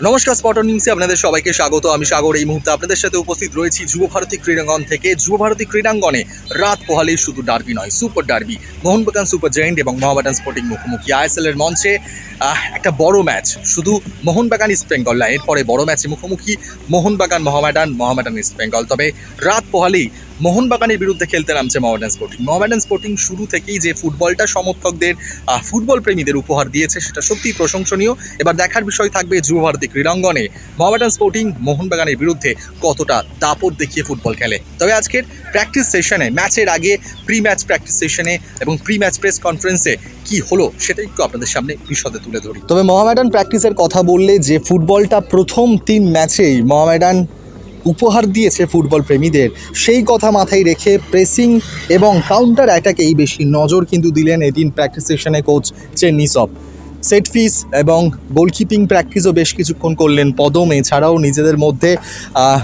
নমস্কার স্পটন নিউজে আপনাদের সবাইকে স্বাগত। আমি সাগর। এই মুহূর্তে আপনাদের সাথে উপস্থিত রয়েছি যুব ভারতী ক্রীড়াঙ্গন থেকে। যুব ভারতী ক্রীড়াঙ্গনে রাত পোহালেই শুধু ডার্বি নয় super derby Mohun Bagan super giant এবং মোহামেডান স্পোর্টিং মুখোমুখি আইএসএল এর মঞ্চে একটা বড় ম্যাচ শুধু মোহনবাগান ইস্ট বেঙ্গল না, এরপরে বড় ম্যাচে মুখোমুখি মোহনবাগান মোহামেডান মোহামেডান ইস্ট বেঙ্গল তবে রাত পোহালেই মোহনবাগানের বিরুদ্ধে খেলতে নামছে মোহামেডান স্পোর্টিং। মোহামেডান স্পোর্টিং শুরু থেকেই যে ফুটবলটা সমর্থকদের ফুটবল প্রেমীদের উপহার দিয়েছে, সেটা সত্যিই প্রশংসনীয়। এবার দেখার বিষয় থাকবে যুব ভারতী ক্রীড়াঙ্গনে। মোহামেডান স্পোর্টিং মোহনবাগানের বিরুদ্ধে কতটা দাপট দেখিয়ে ফুটবল খেলে। তবে আজকের প্র্যাকটিস সেশনে, ম্যাচের আগে প্রি ম্যাচ প্র্যাকটিস সেশনে এবং প্রি ম্যাচ প্রেস কনফারেন্সে কি হলো, সেটা একটু আপনাদের সামনে বিশদে তুলে ধরি। তবে মোহামেডান প্র্যাকটিসের কথা বললে যে ফুটবলটা প্রথম তিন ম্যাচেই মোহামেডান উপহার দিয়েছে ফুটবল প্রেমীদের। সেই কথা মাথায় রেখে প্রেসিং এবং কাউন্টার অ্যাটাকেই বেশি নজর কিন্তু দিলেন এদিন প্র্যাকটিস সেশনে কোচ চেন্নিসব। সেট পিস এবং গোলকিপিং প্র্যাকটিসও বেশ কিছুক্ষণ করলেন পদম। এছাড়াও নিজেদের মধ্যে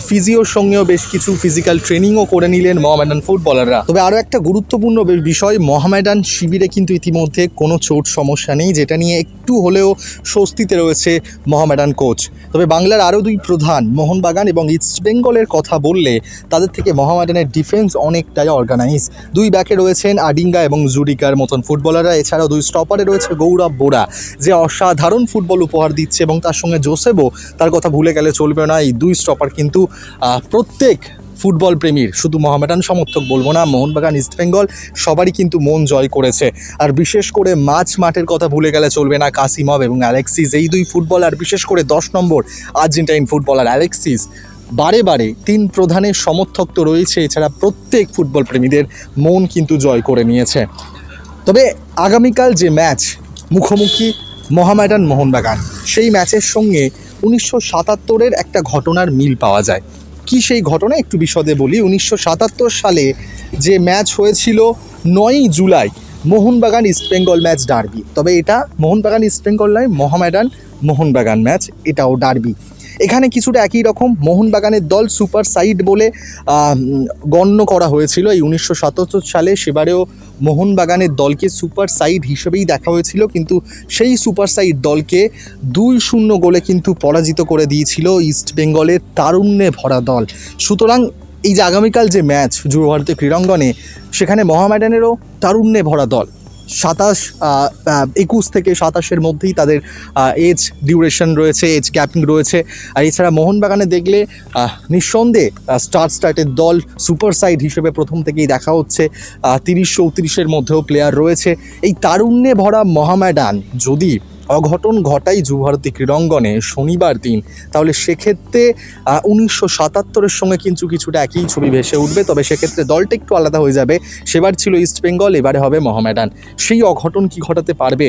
ফিজিওর সঙ্গেও বেশ কিছু ফিজিক্যাল ট্রেনিংও করে নিলেন মোহামেডান ফুটবলাররা। তবে আরও একটা গুরুত্বপূর্ণ বিষয়, মোহামেডান শিবিরে কিন্তু ইতিমধ্যে কোনো চোট সমস্যা নেই, যেটা নিয়ে একটু হলেও স্বস্তিতে রয়েছে মোহামেডান কোচ। তবে বাংলার আরও দুই প্রধান, মোহনবাগান এবং ইস্ট বেঙ্গলের কথা বললে তাদের থেকে মোহামেডানের ডিফেন্স অনেকটাই অর্গানাইজ দুই ব্যাকে রয়েছেন আডিঙ্গা এবং জুডিকার মতন ফুটবলাররা, এছাড়াও দুই স্টপারে রয়েছে গৌরব বোরা। যে অসাধারণ ফুটবল উপহার দিচ্ছে এবং তার সঙ্গে জোসেবও তার কথা ভুলে গেলে চলবে না। এই দুই স্টপার কিন্তু প্রত্যেক ফুটবল প্রেমীর, শুধু মহামেডান সমর্থক বলব না, মোহনবাগান, ইস্ট বেঙ্গল, সবারই কিন্তু মন জয় করেছে। আর বিশেষ করে মাছ মাঠের কথা ভুলে গেলে চলবে না কাসিমভ এবং অ্যালেক্সিস এই দুই ফুটবলার, বিশেষ করে দশ নম্বর আর্জেন্টাইন ফুটবলার অ্যালেক্সিস বারে বারে তিন প্রধানের সমর্থক তো রয়েছে, এছাড়া প্রত্যেক ফুটবল প্রেমীদের মন কিন্তু জয় করে নিয়েছে। তবে আগামীকাল যে ম্যাচ মুখোমুখি মোহামেডান মোহনবাগান। সেই ম্যাচের সঙ্গে উনিশশো সাতাত্তরের একটা ঘটনার মিল পাওয়া যায়। কি সেই ঘটনা একটু বিশদে বলি। উনিশশো সাতাত্তর সালে যে ম্যাচ হয়েছিল নয়ই July, Mohun Bagan East Bengal match derby. তবে এটা মোহনবাগান ইস্টবেঙ্গল নয় মোহামেডান মোহনবাগান ম্যাচ, এটাও ডার্বি। এখানে কিছুটা একই রকম, মোহনবাগানের দল সুপার সাইড বলে গণ্য করা হয়েছিল এই উনিশশো সাতাত্তর সালে। সেবারেও মোহনবাগানের দলকে সুপার সাইড হিসেবেই দেখা হয়েছিল, কিন্তু সেই সুপার সাইড দলকে দুই শূন্য গোলে কিন্তু পরাজিত করে দিয়েছিল ইস্ট বেঙ্গলের তারুণ্যে ভরা দল। সুতরাং এই যে আগামীকাল যে ম্যাচ যুব ভারতীয় ক্রীড়াঙ্গনে, সেখানে মহামেডানেরও তারুণ্যে ভরা দল। সাতাশ একুশ থেকে সাতাশের মধ্যেই তাদের এজ ডিউরেশন রয়েছে এজ ক্যাপিং রয়েছে। আর এছাড়া মোহনবাগানে দেখলে নিঃসন্দেহে স্টার স্টার্টের দল সুপার সাইড হিসেবে প্রথম থেকেই দেখা হচ্ছে। তিরিশ চৌত্রিশের মধ্যেও প্লেয়ার রয়েছে। এই তারুণ্যে ভরা মহাম্যাডান যদি অঘটন ঘটাই যুভারতী ক্রীড়াঙ্গনে শনিবার দিন। তাহলে সেক্ষেত্রে উনিশশো সাতাত্তরের সঙ্গে কিন্তু কিছুটা একই ছবি ভেসে উঠবে, তবে সেক্ষেত্রে দলটা একটু আলাদা হয়ে যাবে। সেবার ছিল ইস্টবেঙ্গল এবারে হবে মহামেডান। সেই অঘটন কি ঘটাতে পারবে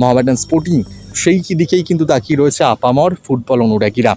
মহামেডান স্পোর্টিং? সেই দিকেই কিন্তু তাকিয়ে রয়েছে আপামর ফুটবল অনুরাগীরা।